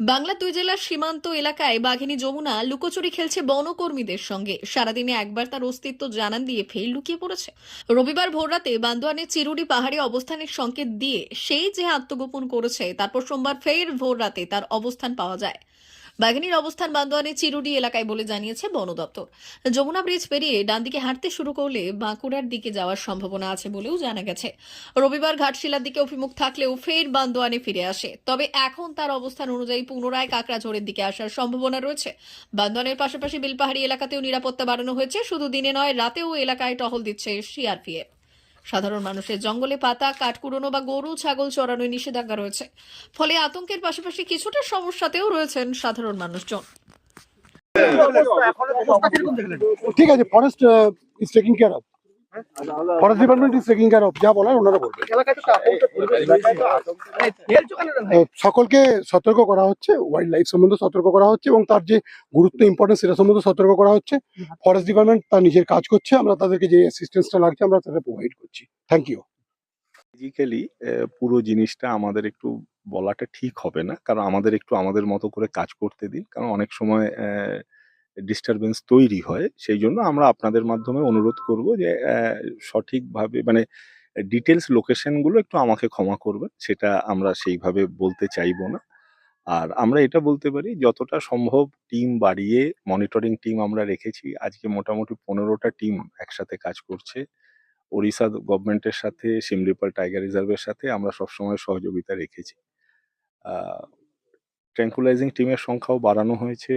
বাংলা দুই জেলার সীমান্ত এলাকায় বাঘিনী যমুনা লুকোচুরি খেলছে বনকর্মীদের সঙ্গে। সারাদিনে একবার তার অস্তিত্ব জানান দিয়ে ফের লুকিয়ে পড়েছে। রবিবার ভোররাতে বান্দোয়ানের চিরুডি পাহাড়ে অবস্থানের সংকেত দিয়ে সেই যে আত্মগোপন করেছে, তারপর সোমবার ফের ভোররাতে তার অবস্থান পাওয়া যায়। বাঘিনীর অবস্থান বান্দোয়ানের চিরুডি এলাকায় বলে জানিয়েছে বন দপ্তর। যমুনা ব্রিজ পেরিয়ে ডান দিকে হাঁটতে শুরু করলে বাঁকুড়ার দিকে যাওয়ার সম্ভাবনা আছে বলেও জানা গেছে। রবিবার ঘাটশিলার দিকে অভিমুখ থাকলেও ফের বান্দোয়ানে ফিরে আসে। তবে এখন তার অবস্থান অনুযায়ী পুনরায় কাকড়াঝোড়ের দিকে আসার সম্ভাবনা রয়েছে। বান্দোয়ানের পাশাপাশি বেলপাহাড়ি এলাকাতেও নিরাপত্তা বাড়ানো হয়েছে। শুধু দিনে নয়, রাতেও এলাকায় টহল দিচ্ছে সিআরপিএফ। সাধারণ মানুষের জঙ্গলে পাতা, কাঠ কুড়োনো বা গরু, ছাগল চড়ানোয় নিষেধাজ্ঞা রয়েছে। ফলে আতঙ্কের পাশাপাশি কিছুটা সমস্যাতেও রয়েছেন সাধারণ মানুষজন। ঠিক আছে forest is taking care of forest department is taking care of যা বলার ওনারা বলবে সকলকে সতর্ক করা হচ্ছে ওয়াইল্ড লাইফ সম্বন্ধে সতর্ক করা হচ্ছে এবং তার যে গুরুত্ব ইম্পর্টেন্স সেটা সম্বন্ধে সতর্ক করা হচ্ছে। ফরেস্ট ডিপার্টমেন্ট তার নিজের কাজ করছে আমরা তাদেরকে যে অ্যাসিস্ট্যান্সটা লাগছে আমরা তাদের প্রোভাইড করছি। থ্যাংক ইউ ফিজিক্যালি পুরো জিনিসটা আমাদের একটু বলাটা ঠিক হবে না কারণ আমাদের একটু আমাদের মতো করে কাজ করতে দিন কারণ অনেক সময় ডিস্টারবেন্স তৈরি হয় সেই জন্য আমরা আপনাদের মাধ্যমে অনুরোধ করব যে সঠিকভাবে মানে ডিটেলস লোকেশনগুলো একটু আমাকে ক্ষমা করবেন, সেটা আমরা সেইভাবে বলতে চাইব না। আর আমরা এটা বলতে পারি, যতটা সম্ভব টিম বাড়িয়ে মনিটরিং টিম আমরা রেখেছি, আজকে মোটামুটি পনেরোটা টিম একসাথে কাজ করছে। ওড়িশা গভর্নমেন্টের সাথে সিমলিপাল টাইগার রিজার্ভের সাথে আমরা সবসময় সহযোগিতা রেখেছি। ট্র্যাঙ্কুলাইজিং টিমের সংখ্যাও বাড়ানো হয়েছে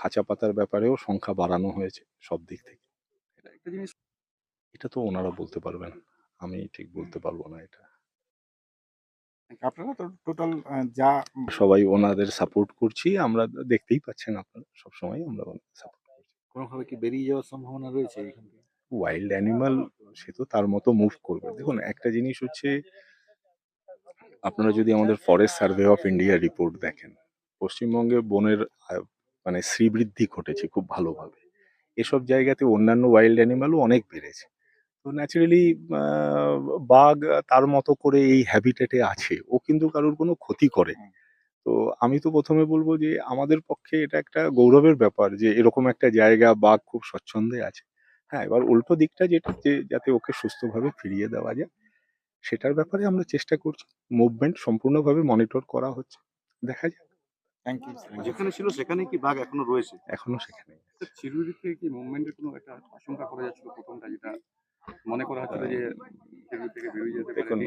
খাঁচা পাতার ব্যাপারেও সংখ্যা বাড়ানো হয়েছে সব দিক থেকে। এটা তো ওনারা বলতে পারবেন আমি ঠিক বলতে পারব না এটা। আপনারা তো টোটাল যা সবাই ওনাদের সাপোর্ট করছি আমরা দেখতেই পাচ্ছেন আপনারা সবসময় আমরা সাপোর্ট করছি। কোনোভাবে কি বেরিয়ে যাওয়ার সম্ভাবনা রয়েছে ওয়াইল্ড অ্যানিমাল সে তো তার মতো মুভ করবে। দেখুন একটা জিনিস হচ্ছে আপনারা যদি আমাদের forest survey of India report দেখেন পশ্চিমবঙ্গে বনের মানে শ্রীবৃদ্ধি ঘটেছে খুব ভালোভাবে। এসব জায়গাতে অন্যান্য ওয়াইল্ড অ্যানিমালও অনেক বেড়েছে। তো ন্যাচারালি বাঘ তার মতো করে এই হ্যাবিটেটে আছে ও কিন্তু কারোর কোনো ক্ষতি করে। তো আমি তো প্রথমে বলব যে আমাদের পক্ষে এটা একটা গৌরবের ব্যাপার যে এরকম একটা জায়গা বাঘ খুব স্বচ্ছন্দে আছে। হ্যাঁ এবার উল্টো দিকটা যেটা যে যাতে ওকে সুস্থভাবে ফিরিয়ে দেওয়া যায়। সেটার ব্যাপারে আমরা চেষ্টা করছি। মুভমেন্ট সম্পূর্ণভাবে মনিটর করা হচ্ছে। দেখা যাক। থ্যাংক ইউ যেখানে ছিল সেখানে কি বাঘ এখনও রয়েছে? এখনও সেখানে চিরুরিতে থেকে কি মুভমেন্টের কোনো একটা আশঙ্কা করা যাচ্ছিল প্রথমটা যেটা মনে করা হচ্ছিল যে চিরুরি থেকে বেরিয়ে যেতে পারে